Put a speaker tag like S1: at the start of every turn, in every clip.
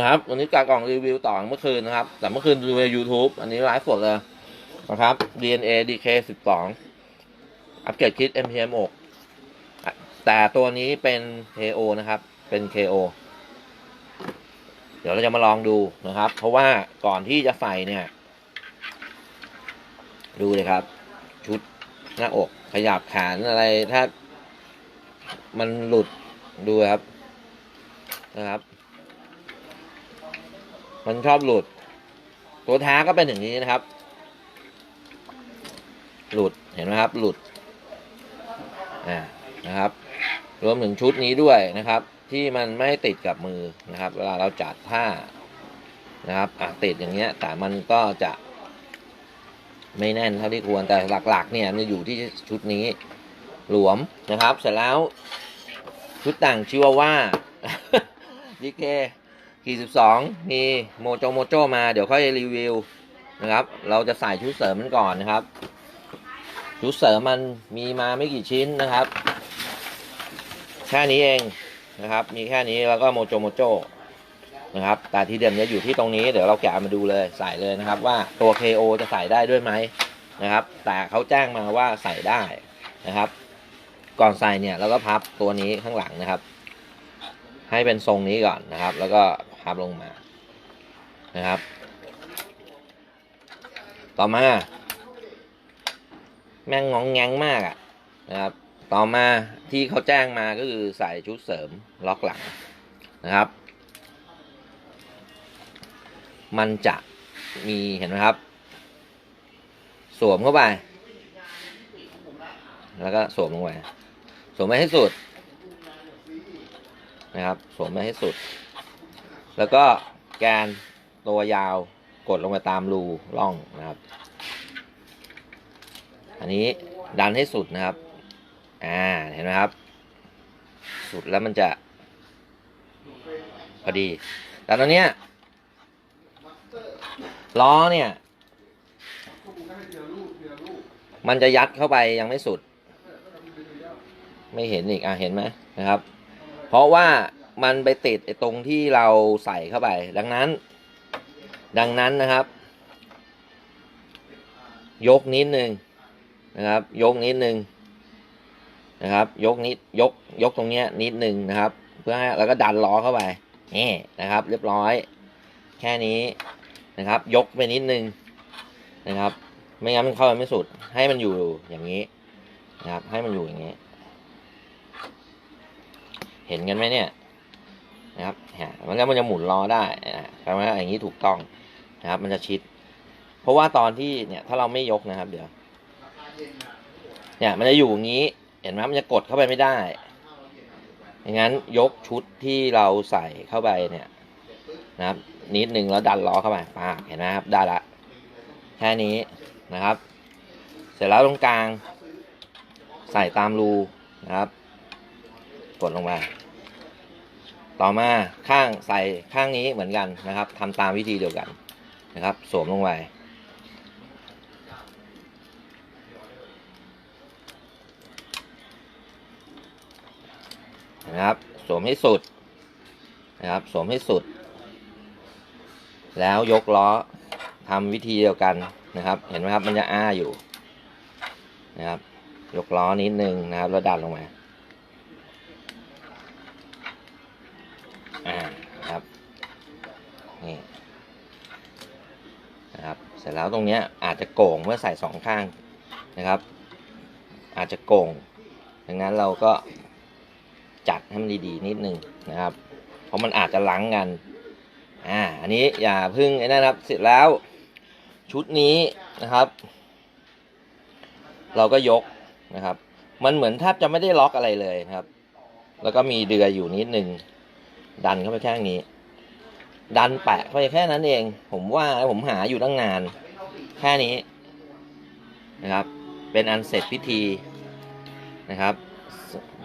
S1: นะครับ วันนี้กากล่องรีวิวต่อเมื่อคืนนะครับ แต่เมื่อคืนดูใน YouTube อันนี้ไลฟ์สดเลยนะครับ DNA DK 12อัปเกรดคิด MPM 6อะแต่ตัวนี้เป็น KO นะครับ เป็น KO เดี๋ยวเราจะมาลองดูนะครับ เพราะว่าก่อนที่จะใส่เนี่ย ดูเลยครับ ชุดหน้าอกขยับแขนอะไรถ้ามันหลุดดูครับนะครับ มันชอบหลุด ตัวท้าก็เป็นอย่างนี้นะครับ หลุดเห็นไหมครับ หลุดอ่านะครับ รวมถึงชุดนี้ด้วยนะครับ ที่มันไม่ติดกับมือนะครับ เวลาเราจัดท่านะครับอะติดอย่างเงี้ย แต่มันก็จะไม่แน่นเท่าที่ควรแต่หลักๆ เนี่ยมันอยู่ที่ชุดนี้หลวมนะครับ เสร็จแล้วชุดต่างชิวาว่าดีเค กี่สิบสองมีโมโจโมโจมาเดี๋ยวค่อยรีวิวนะครับ เราจะใส่ชุดเสริมมันก่อนนะครับ ชุดเสริมมันมีมาไม่กี่ชิ้นนะครับ แค่นี้เองนะครับ มีแค่นี้แล้วก็โมโจโมโจนะครับ แต่ที่เด่นจะอยู่ที่ตรงนี้เดี๋ยวเราแกะมาดูเลยใส่เลยนะครับ ว่าตัว KO จะใส่ได้ด้วยไหมนะครับ แต่เขาแจ้งมาว่าใส่ได้นะครับ ก่อนใส่เนี่ยเราก็พับตัวนี้ข้างหลังนะครับ ให้เป็นทรงนี้ก่อนนะครับ แล้วก็ พับลงมานะครับ ต่อมา แม่งงองแงงมากอะนะครับ ต่อมาที่เขาแจ้งมาก็คือใส่ชุดเสริมล็อกหลังนะครับ มันจะมีเห็นไหมครับ สวมเข้าไป แล้วก็สวมลงไปสวมไปให้สุดนะครับ สวมไปให้สุด แล้วก็แกนตัวยาวกดลงไปตามรูร่องนะครับ อันนี้ดันให้สุดนะครับ อ่า เห็นไหมครับ สุดแล้วมันจะ พอดี แต่ตอนเนี้ยล้อเนี่ย มันจะยัดเข้าไปยังไม่สุด ไม่เห็นอีก อะ เห็นไหมนะครับ เพราะว่า มันไปติดไอ้ตรงที่เราใส่เข้าไป ดังนั้น ดังนั้นนะครับ ยกนิดนึงนะครับ ยกนิดนึงนะครับ ยกนิดยกยกตรงเนี้ยนิดนึงนะครับ เพื่อให้แล้วก็ดันล้อเข้าไปนี่นะครับ เรียบร้อย แค่นี้นะครับ ยกไปนิดนึงนะครับ ไม่งั้นมันเข้าไปไม่สุด ให้มันอยู่อย่างนี้นะครับ ให้มันอยู่อย่างนี้ เห็นกันไหมเนี่ย นะครับฮะมันแล้วมันจะหมุนล้อได้นะแปลว่าอย่างนี้ถูกต้องนะครับ มันจะชิด เพราะว่าตอนที่เนี่ยถ้าเราไม่ยกนะครับ เดี๋ยว เนี่ยมันจะอยู่อย่างนี้ เห็นไหมมันจะกดเข้าไปไม่ได้อย่างนั้นยกชุดที่เราใส่เข้าไปเนี่ยนะครับ นิดหนึ่งแล้วดันล้อเข้าไปปากเห็นไหมครับได้ละแค่นี้นะครับ เสร็จแล้วตรงกลาง ใส่ตามรูนะครับ กดลงมา ต่อมาข้างใส่ข้างนี้เหมือนกันนะครับทำตามวิธีเดียวกันนะครับ สวมลงไปนะครับสวมให้สุดนะครับสวมให้สุด แล้วยกล้อทำวิธีเดียวกันนะครับ เห็นไหมครับมันจะอ้าอยู่นะครับ ยกล้อนิดนึงนะครับแล้วดันลงมาอ่า ร็จแล้วตรงนี้อาจจะโก่งเมื่อใส่สองข้างนะครับ อาจจะโก่งดังนั้นเราก็จัดให้มันดีๆนิดนึงนะครับ เพราะมันอาจจะลังกันอ่าอันนี้อย่าพึ่งไอ้นั่นครับเสร็จแล้วชุดนี้นะครับ เราก็ยกนะครับ มันเหมือนแทบจะไม่ได้ล็อกอะไรเลยนะครับ แล้วก็มีเดือยอยู่นิดนึงดันเข้าไปแค่นี้ ดันแปะเข้าไปแค่นั้นเอง ผมว่าผมหาอยู่ตั้งนาน แค่นี้นะครับ เป็นอันเสร็จพิธีนะครับ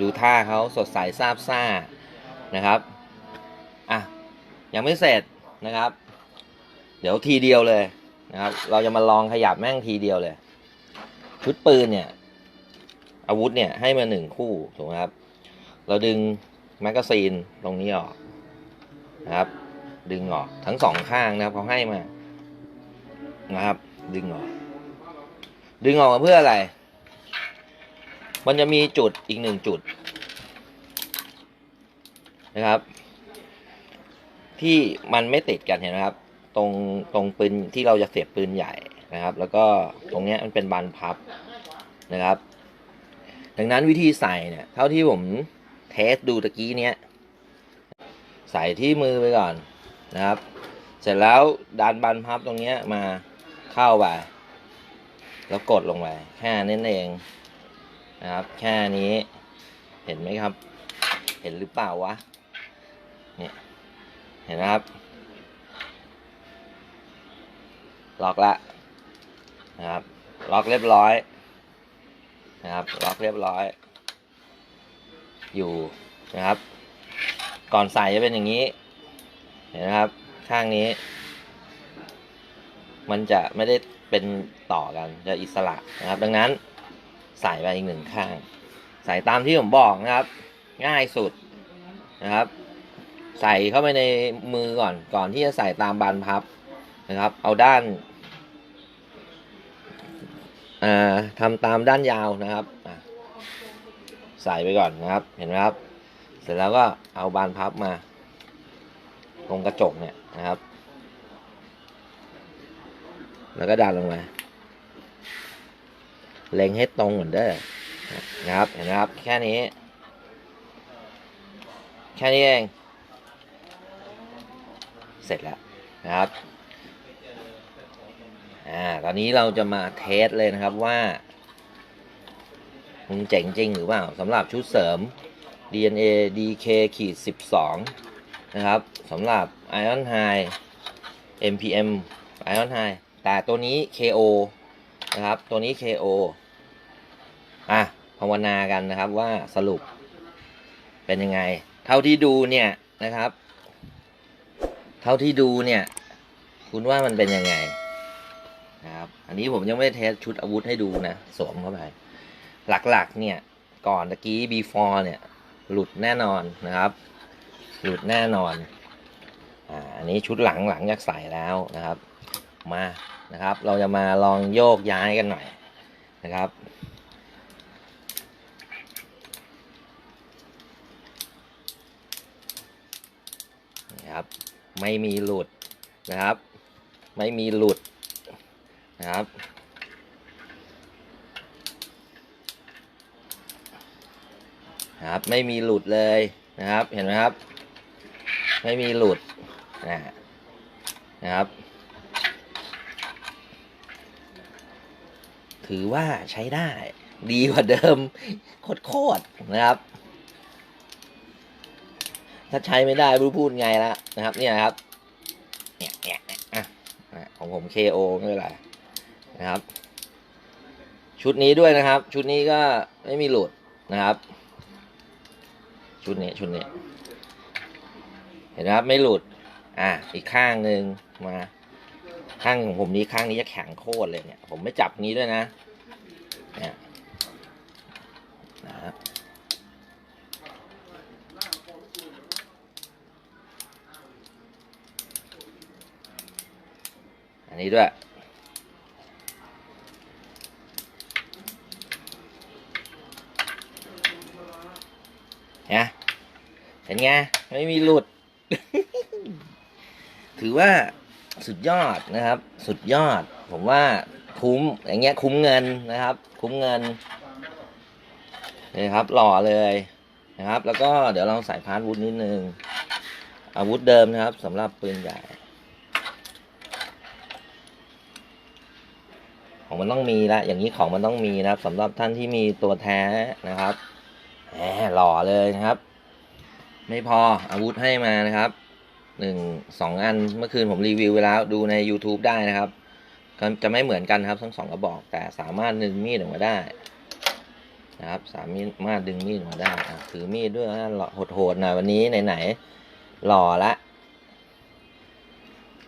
S1: ดูท่าเขาสดใสซาบซ่านะครับอะยังไม่เสร็จนะครับ เดี๋ยวทีเดียวเลยนะครับ เราจะมาลองขยับแม่งทีเดียวเลย ชุดปืนเนี่ย อาวุธเนี่ยให้มาหนึ่งคู่ถูกไหมครับ เราดึงแมกกาซีนตรงนี้ออกนะครับ ดึงออกทั้งสองข้างนะครับเขาให้มานะครับ ดึงออก ดึงออกมาเพื่ออะไร มันจะมีจุดอีกหนึ่งจุด นะครับ ที่มันไม่ติดกันเห็นไหมครับ ตรงตรงปืนที่เราจะเสียบปืนใหญ่นะครับ แล้วก็ตรงเนี้ยมันเป็นบานพับนะครับ ดังนั้นวิธีใส่เนี่ยเท่าที่ผมเทสดูตะกี้เนี้ยใส่ที่มือไปก่อน นะครับ เสร็จแล้วดันบานพับตรงเนี้ยมาเข้าไปแล้วกดลงไปแค่นั้นเองนะครับ แค่นี้ เห็นไหมครับ เห็นหรือเปล่าวะเนี่ยเห็นนะครับล็อกละนะครับล็อกเรียบร้อยนะครับล็อกเรียบร้อย อยู่นะครับ ก่อนใส่จะเป็นอย่างนี้ เห็นไหมครับ ข้างนี้ มันจะไม่ได้เป็นต่อกันจะอิสระนะครับ ดังนั้นใส่ไปอีกหนึ่งข้าง ใส่ตามที่ผมบอกนะครับ ง่ายสุดนะครับ ใส่เข้าไปในมือก่อนก่อนที่จะใส่ตามบานพับนะครับ เอาด้านาทำตามด้านยาวนะครับใส่ไปก่อนนะครับ เห็นไหมครับ เสร็จแล้วก็เอาบานพับมา ตรงกระจกเนี่ยนะครับ แล้วก็ดันลงมาเล็งให้ตรงเหมือนเดิมนะครับเห็นไหมครับ แค่นี้ แค่นี้เอง เสร็จแล้วนะครับอ่าตอนนี้เราจะมาเทสเลยนะครับว่ามึงเจ๋งจริงหรือเปล่าสำหรับชุดเสริม DNA DK ขีด12 นะครับสำหรับ Ion High MPM Ion High แต่ตัวนี้ KO นะครับ ตัวนี้ KO อะภาวนากันนะครับว่าสรุปเป็นยังไง เท่าที่ดูเนี่ยนะครับ เท่าที่ดูเนี่ย คุณว่ามันเป็นยังไงนะครับ อันนี้ผมยังไม่ได้เทสชุดอาวุธให้ดูนะสวมเข้าไป หลักๆเนี่ย ก่อนตะกี้ before เนี่ย หลุดแน่นอนนะครับ หลุดแน่นอนอ่าอันนี้ชุดหลังหลังจากใส่แล้วนะครับ มานะครับ เราจะมาลองโยกย้ายกันหน่อยนะครับนี่ครับไม่มีหลุดนะครับ ไม่มีหลุดนะครับนะครับ ไม่มีหลุดเลยนะครับ เห็นไหมครับ ไม่มีหลุดนะนะครับ ถือว่าใช้ได้ ดีกว่าเดิม โคตรๆนะครับ ถ้าใช้ไม่ได้ไม่รู้พูดไงละนะครับ เนี่ยครับเนี่ยเนี่ยอะของผม KO ไม่เป็นไรนะครับ ชุดนี้ด้วยนะครับ ชุดนี้ก็ไม่มีหลุดนะครับ ชุดนี้ชุดนี้ เห็นไหมครับไม่หลุด อะอีกข้างหนึ่งมาข้างของผมนี้ข้างนี้จะแข็งโคตรเลยเนี่ย ผมไม่จับนี้ด้วยนะเนี่ยนะครับอันนี้ด้วยนะเห็นไง ไม่มีหลุด ถือว่าสุดยอดนะครับ สุดยอด ผมว่าคุ้มอย่างเงี้ยคุ้มเงินนะครับ คุ้มเงินนี่ครับหล่อเลยนะครับ แล้วก็เดี๋ยวเราใส่พาร์ทวุธนิดนึงอาวุธเดิมนะครับสำหรับปืนใหญ่ของมันต้องมีละอย่างนี้ของมันต้องมีนะครับสำหรับท่านที่มีตัวแท้นะครับแหมหล่อเลยนะครับ ไม่พออาวุธให้มานะครับหนึ่งสองอันเมื่อคืนผมรีวิวไปแล้วดูใน YouTube ได้นะครับก็จะไม่เหมือนกันครับทั้งสองกระบอก แต่สามารถดึงมีดออกมาได้นะครับ สามารถดึงมีดออกมาได้ถือมีดด้วยนะหล่อโหดๆหน่อยวันนี้ไหนๆหล่อละ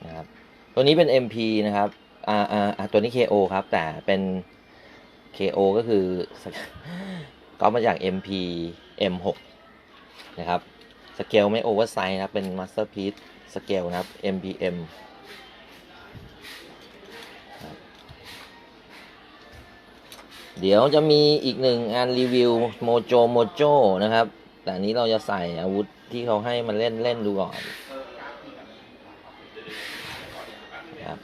S1: นะครับตัวนี้เป็น MP นะครับอ่าอ่าอ่าตัวนี้ KO ครับ แต่เป็น KO ก็คือก็มาจาก MP M6 นะครับ สเกลไม่โอเวอร์ไซส์นะครับเป็นมาสเตอร์พีซสเกลนะครับ MPM เดี๋ยวจะมีอีกหนึ่งงานรีวิวโมโจโมโจนะครับ แต่นนี้เราจะใส่อาวุธที่เขาให้มันเล่นเล่นดูก่อนครับ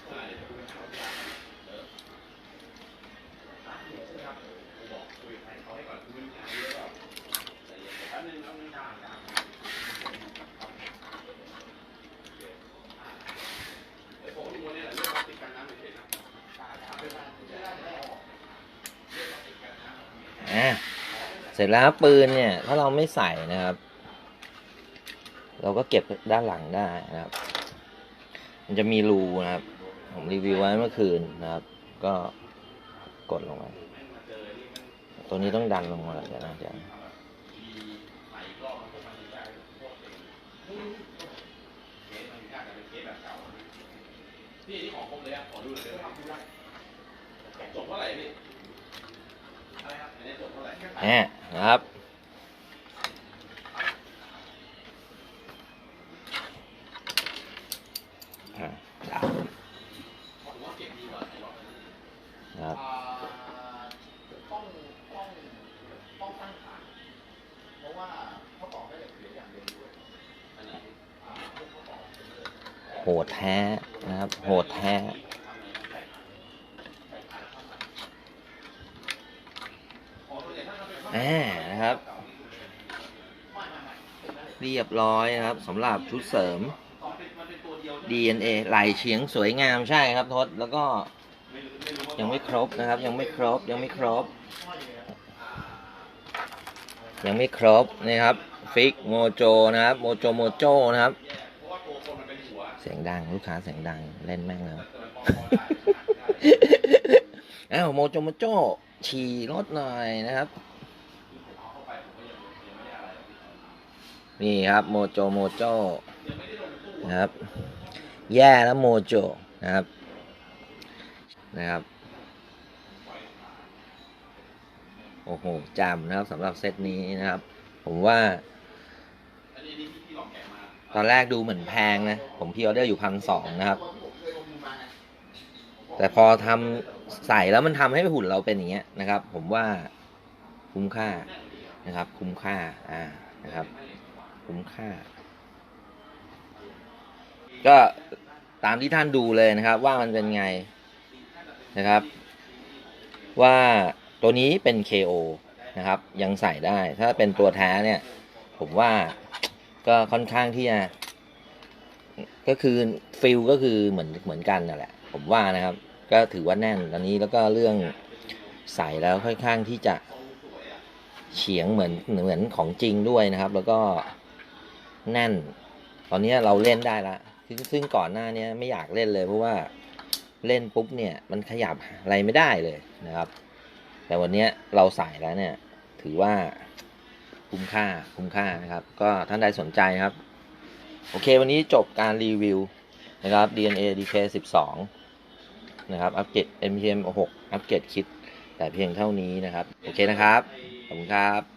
S1: อะเส ร็จแล้วปืนเนี่ย ถ้าเราไม่ใส่นะครับ เราก็เก็บด้านหลังได้นะครับ มันจะมีรูนะครับ ผมรีวิวไว้เมื่อคืนนะครับ ก็กดลงไปตัวนี้ต้องดันลงมาแล้วเนะเดี๋ยวนะอะนะครับอะดับนะครับ
S2: ต้องต้องต้องตั้งฐานเพราะว่าเขาตอได้เหล็ก เสียอย่างเดียวด้วย
S1: โหดแท้นะครับ โหดแท้ อ่านะครับ เรียบร้อยนะครับสำหรับชุดเสริม DNA ไหลเฉียงสวยงามใช่ครับทศแล้วก็ยังไม่ครบนะครับ ยังไม่ครบยังไม่ครบ ยังไม่ครบนะครับฟิกโมโจนะครับโมโจโมโจนะครับ เสียงดังลูกค้าเสียงดังเล่นแม่งแล้วอ้าวโมโจโมโจ ฉี่รถหน่อยนะครับ นี่ครับโมโจโมโจนะครับ แย่แล้วโมโจนะครับนะครับโอ้โหจำนะครับสำหรับเซตนี้นะครับ ผมว่า ตอนแรกดูเหมือนแพงนะ ผมพีออเดอร์อยู่พันสองนะครับ แต่พอทำใส่แล้วมันทำให้หุ่นเราเป็นอย่างเงี้ยนะครับ ผมว่าคุ้มค่านะครับ คุ้มค่าอ่านะครับ คุ้มค่า ก็ตามที่ท่านดูเลยนะครับ ว่ามันเป็นไงนะครับ ว่าตัวนี้เป็น KO นะครับ ยังใส่ได้ถ้าเป็นตัวแท้เนี่ย ผมว่าก็ค่อนข้างที่จะก็คือฟิลก็คือเหมือนเหมือนกันนั่นแหละ ผมว่านะครับ ก็ถือว่าแน่นตอนนี้แล้วก็เรื่องใส่แล้วค่อนข้างที่จะเฉียงเหมือนเหมือนของจริงด้วยนะครับ แล้วก็ แน่น ตอนนี้เราเล่นได้ละซึ่งซึ่งก่อนหน้านี้ไม่อยากเล่นเลยเพราะว่าเล่นปุ๊บเนี่ยมันขยับอะไรไม่ได้เลยนะครับ แต่วันนี้เราใส่แล้วเนี่ย ถือว่าคุ้มค่าคุ้มค่านะครับ ก็ท่านใดสนใจครับ โอเค วันนี้จบการรีวิวนะครับ DNA DK 12 นะครับ อัปเกรด MPM 6 อัปเกรดคิด แต่เพียงเท่านี้นะครับ โอเคนะครับ ขอบคุณครับ